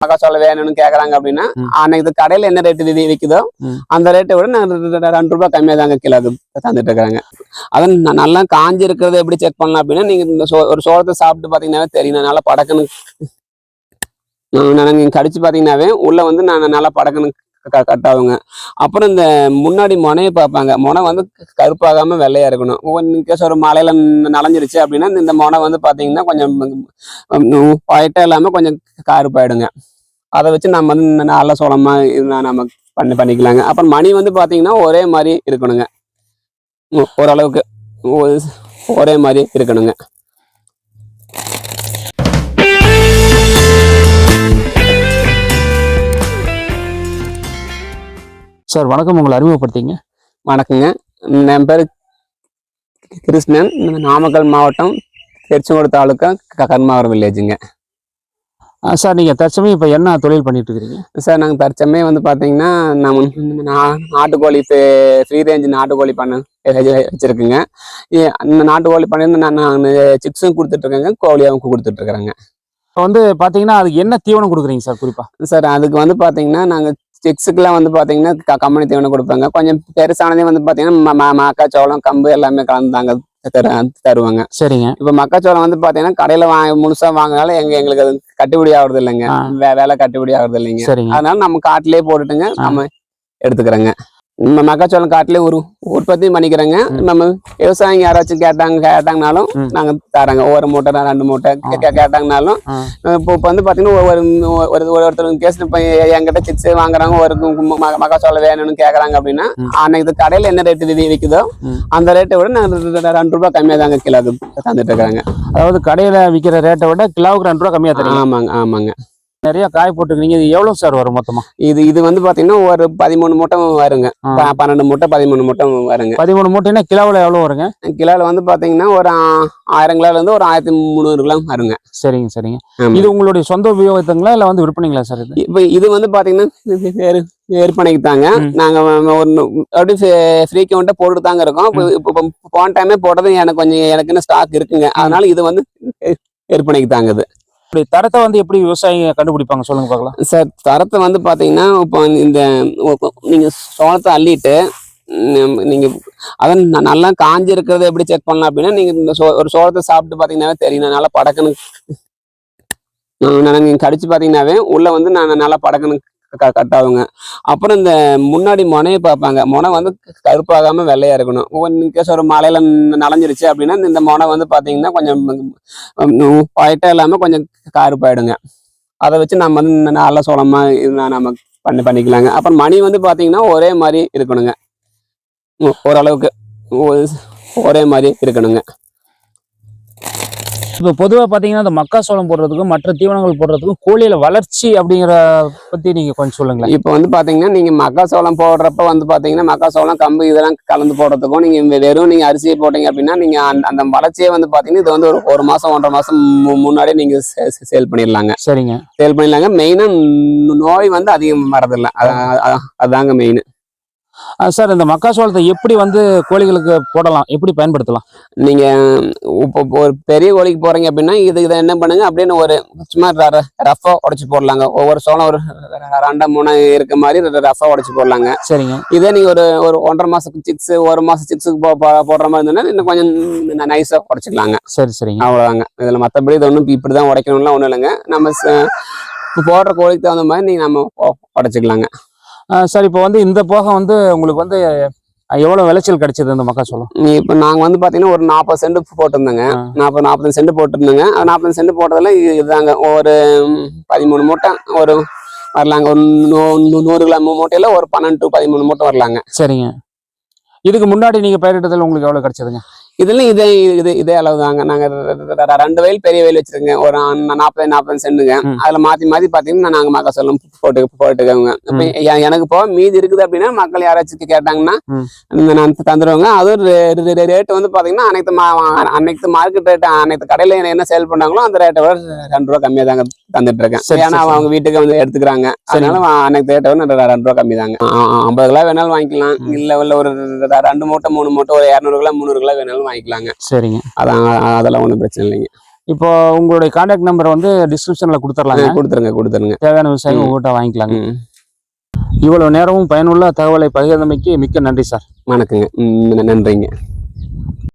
மக்காச்சோளம் வேணும்னு கேக்குறாங்க அப்படின்னா. அன்னைக்கு கடையில என்ன ரேட்டு விற்குதோ ம். அந்த ரேட்டை விட நான் ரெண்டு ரூபாய் கம்மியா தாங்க கிலோ தந்துட்டு இருக்கிறாங்க அதான் நல்லா காஞ்சி இருக்கிறத எப்படி செக் பண்ணலாம் அப்படின்னா நீங்க இந்த ஒரு சோளத்தை சாப்பிட்டு பாத்தீங்கன்னாவே தெரியும் நல்லா படக்குன்னு நான் நான் நீங்க கடிச்சு பாத்தீங்கன்னாவே உள்ள வந்து நான் நல்லா படக்குன்னு கட் ஆகுங்க அப்புறம் இந்த முன்னாடி முனையை பார்ப்பாங்க முனை வந்து கருப்பாகாம வெள்ளையா இருக்கணும் இன்கேஸ் ஒரு மலையில நனைஞ்சிருச்சு அப்படின்னா இந்த முனை வந்து பாத்தீங்கன்னா கொஞ்சம் ஒயிட்டா இல்லாம கொஞ்சம் கருப்பாயிடுங்க அதை வச்சு நம்ம வந்து நல்ல சோளமா இருந்தா நம்ம பண்ணி பண்ணிக்கலாங்க. அப்புறம் மணி வந்து பாத்தீங்கன்னா ஒரே மாதிரி இருக்கணுங்க. ஓரளவுக்கு ஒரே மாதிரி இருக்கணுங்க. சார் வணக்கம். உங்களை அறிமுகப்படுத்திங்க. வணக்கங்க. என் பேர் கிருஷ்ணன். நாமக்கல் மாவட்டம் திருச்செங்கோடு தாலுக்கா கர்மாவரம் வில்லேஜுங்க. சார் நீங்க தற்சமயம் இப்ப என்ன தொழில் பண்ணிட்டு இருக்கிறீங்க சார் நாங்கள் தற்சமயம் வந்து பார்த்தீங்கன்னா நம்ம நா- நாட்டுக்கோழி ஃப்ரீ ரேஞ்ச் நாட்டுக்கோழி பண்ண வச்சிருக்குங்க. அந்த நாட்டுக்கோழி பண்ணி நான் நான் சிப்ஸும் கொடுத்துட்ருக்கேங்க கோழியாவும் கொடுத்துட்ருக்குறேங்க இப்ப வந்து பாத்தீங்கன்னா அதுக்கு என்ன தீவனம் கொடுக்குறீங்க சார் குறிப்பா? சார் அதுக்கு வந்து பார்த்தீங்கன்னா நாங்கள் சிக்ஸுக்கெலாம் வந்து பார்த்தீங்கன்னா கம்பெனி தீவனம் கொடுப்பாங்க. கொஞ்சம் பெருசானதே வந்து பார்த்தீங்கன்னா மக்காச்சோளம் கம்பு எல்லாமே கலந்தாங்க தரு தருவாங்க. சரிங்க. இப்போ மக்காச்சோளம் வந்து பார்த்தீங்கன்னா கடையில் வாங்க முழுசாக வாங்கினாலும் எங்க எங்களுக்கு அது கட்டுப்படி ஆகுறது இல்லைங்க வேலை கட்டுப்படி ஆகுறது இல்லைங்க சரிங்க. அதனால நம்ம காட்டிலே போட்டுட்டுங்க. நம்ம எடுத்துக்கிறோங்க. நம்ம மக்காச்சோளம் காட்டிலே ஒரு உற்பத்தி பண்ணிக்கிறோங்க. நம்ம விவசாயிங்க யாராச்சும் கேட்டாங்க கேட்டாங்கனாலும். நாங்க தரோங்க ஒரு மூட்டை ரெண்டு மூட்டை கேட்டாங்கனாலும். இப்போ இப்போ வந்து பாத்தீங்கன்னா ஒரு ஒரு ஒரு ஒருத்தர் கேஸ் இப்போ என்கிட்ட சிப்ஸ் வாங்குறாங்க ஒரு மக்காச்சோளம் வேணும்னு கேக்குறாங்க அப்படின்னா. அன்னைக்கு கடையில என்ன ரேட்டு விற்குதோ. அந்த ரேட்டை விட ரெ- ரெண்டு ரூபாய் கம்மியா தாங்க கிலோ தந்துட்டு இருக்கிறாங்க அதாவது கடையில விக்கிற ரேட்டை விட கிலோவுக்கு ரெண்டு ரூபா கம்மியா தரீங்க ஆமாங்க ஆமாங்க நிறைய காய் போட்டுருக்கீங்க இது எவ்வளவு சார் வரும் மொத்தமா? இது இது வந்து பாத்தீங்கன்னா ஒரு பதிமூணு மூட்டை வருங்க. பன்னெண்டு மூட்டை பதிமூணு மூட்டை வருங்க. பதிமூணு மூட்டைன்னா கிலோவில் எவ்வளவு வருங்க? கிலோல வந்து பாத்தீங்கன்னா ஒரு ஆயிரம் கிலோல இருந்து ஒரு ஆயிரத்தி முந்நூறு கிலோ வருங்க. சரிங்க சரிங்க. இது உங்களுடைய சொந்த உபயோகத்துங்களா இல்ல வந்து விற்பனைங்களா சார் இது? இப்போ இது வந்து வேறு விற்பனைக்கு தாங்க. ம். நாங்க வ- ஒரு நு- அப்படியே ஃப்ரீ கவுண்ட்டை போட்டுட்டு தாங்க இருக்கோம். இப்போ போன டைமே போட்டது எனக்கு கொஞ்சம் எனக்குன்னு ஸ்டாக் இருக்குங்க. அதனால இது வந்து விற்பனைக்கு தாங்க இது. இப்படி தரத்தை வந்து எப்படி விவசாயிங்க கண்டுபிடிப்பாங்க? சொல்லுங்க பார்க்கலாம். சார் தரத்தை வந்து பார்த்தீங்கன்னா இப்போ இந்த நீங்கள் சோளத்தை அள்ளிட்டு நீங்கள் அதான் நல்லா காஞ்சி இருக்கிறத எப்படி செக் பண்ணலாம் அப்படின்னா நீங்கள் இந்த சோ- ஒரு சோளத்தை சாப்பிட்டு பாத்தீங்கன்னாவே தெரியும். நல்லா படக்கணும். நான் நீங்கள் கடிச்சு பார்த்தீங்கன்னாவே உள்ளே வந்து நான் நல்லா படக்கணும். க- அப்புறம் இந்த முன்னாடி முனையை பார்ப்பாங்க முனை வந்து கருப்பாகாம வெள்ளையா இருக்கணும். இன்கேஸ் ஒரு மலையில நனைஞ்சிருச்சு அப்படின்னா இந்த முனை வந்து பாத்தீங்கன்னா கொஞ்சம் ஒயிட்டா இல்லாம கொஞ்சம் கருப்பாயிடுங்க. அதை வச்சு நம்ம வந்து நல்ல சோளமா நம்ம பண்ணி பண்ணிக்கலாங்க. அப்புறம் மணி வந்து பாத்தீங்கன்னா ஒரே மாதிரி இருக்கணுங்க. ஓரளவுக்கு ஒரே மாதிரி இருக்கணுங்க. இப்போ பொதுவா பாத்தீங்கன்னா இந்த மக்காசோளம் போடுறதுக்கும் மற்ற தீவனங்கள் போடுறதுக்கும் கோழியில வளர்ச்சி அப்படிங்கிற பத்தி நீங்க கொஞ்சம் சொல்லுங்களேன். இப்போ வந்து பாத்தீங்கன்னா நீங்க மக்காசோளம் போடுறப்ப வந்து பாத்தீங்கன்னா மக்காசோளம் கம்பு இதெல்லாம் கலந்து போடுறதுக்கும் நீங்க வெ- வெறும் நீங்க அரிசியை போட்டீங்க அப்படின்னா நீங்க அந்த அந்த வளர்ச்சியே வந்து பாத்தீங்கன்னா இது வந்து ஒரு ஒரு மாசம் ஒன்றரை மாசம் மு- முன்னாடியே நீங்க சேல் பண்ணிடலாங்க. சரிங்க. சேல் பண்ணிடலாங்க. மெயினா நோய் வந்து அதிகம் வரதில்லை. அதாங்க மெயின் சார் இந்த மக்காசோளத்தை எப்படி வந்து கோழிகளுக்கு போடலாம்? எப்படி பயன்படுத்தலாம்? நீங்க இப்போ ஒரு பெரிய கோழிக்கு போறீங்க அப்படின்னா இது இதை என்ன பண்ணுங்க? அப்படின்னு ஒரு சும்மா ரஃபா உடைச்சு போடலாங்க. ஒவ்வொரு சோளம் ஒரு ரெண்டா மூணு இருக்க மாதிரி ரஃபா உடைச்சு போடலாங்க. சரிங்க. இதே நீங்க ஒரு ஒரு ஒன்றரை மாசத்துக்கு சிக்ஸ் ஒரு மாசம் சிக்ஸுக்கு போ போடுற மாதிரி இருந்ததுன்னா இன்னும் கொஞ்சம் நைஸா உடைச்சிக்கலாங்க. சரி சரிங்க. அவ்வளவுதாங்க. இதுல மத்தபடி இது ஒன்றும் இப்படிதான் உடைக்கணும்லாம் ஒண்ணும் இல்லைங்க. நம்ம போடுற கோழிக்கு தகுந்த மாதிரி நீங்க நம்ம உடைச்சுக்கலாங்க. சார் இப்போ வந்து இந்த போக வந்து உங்களுக்கு வந்து அஹ் எவ்வளவு விளைச்சல் கிடைச்சது இந்த மக்காசோளம் இப்போ நாங்க வந்து பாத்தீங்கன்னா ஒரு நாற்பது சென்ட் போட்டிருந்தோங்க. நாற்பது நாற்பது சென்ட் போட்டிருந்தோங்க. அது நாற்பது சென்ட் போட்டதுல இது- இதுதாங்க. ஒரு பதிமூணு மூட்டை ஒரு வரலாங்க. ஒரு நூ- நூ- நூறு கிலோ மூட்டையில ஒரு பன்னெண்டு டு பதிமூணு மூட்டை வரலாங்க. சரிங்க. இதுக்கு முன்னாடி நீங்க பயிரிட்டதில் உங்களுக்கு எவ்வளவு கிடைச்சதுங்க? இதுல இதே இது இதே அளவு தாங்க. நாங்க ரெண்டு வயல் பெரிய வயல் வச்சிருக்கோங்க ஒரு நாற்பது நாற்பது சென்ட்டுங்க ம். அதுல மாத்தி மாத்தி பாத்தீங்கன்னா நாங்க மக்காசோளம் போட்டு போட்டுக்கோங்க. எனக்கு போக மீதி இருக்குது அப்படின்னா மக்கள் யாராச்சும் கேட்டாங்கன்னா நான் தந்துருவாங்க. அதுவும் ரேட் வந்து பாத்தீங்கன்னா அனைத்து மா- அனைத்து மார்க்கெட் ரேட் அனைத்து கடையில என்ன- சேல் பண்ணாங்களோ அந்த ரேட்டை விட ரெண்டு ரூபா கம்மியா தாங்க தந்துட்டு இருக்கேன் ஏன்னா அவங்க வீட்டுக்கு வந்து எடுத்துக்கிறாங்க. அதனால அனைத்து ரேட்டை விட ரெண்டு- ரூபா கம்மி தாங்க. ஐம்பது கிலோ வேணாலும் வாங்கிக்கலாம். இல்ல இல்ல ஒரு ரெண்டு மூட்டை மூணு மூட்டை ஒரு இரநூறு கிலோ முந்நூறு கிலோ வேணாலும் வாங்கிக்கலாங்க. சரிங்க. அதான் அதெல்லாம் ஒன்றும் பிரச்சனை இல்லைங்க. இப்போ உங்களுடைய கான்டாக்ட் நம்பர் வந்து டிஸ்கிரிப்ஷன்ல கொடுத்துடலாங்க. கொடுத்துருங்க கொடுத்துருங்க. தேவையான விவசாயம் ம். உங்கள்கிட்ட வாங்கிக்கலாங்க. இவ்வளவு நேரமும் பயனுள்ள தகவலை பகிர்ந்தமைக்கு மிக்க நன்றி சார். வணக்கங்க. நன்றிங்க.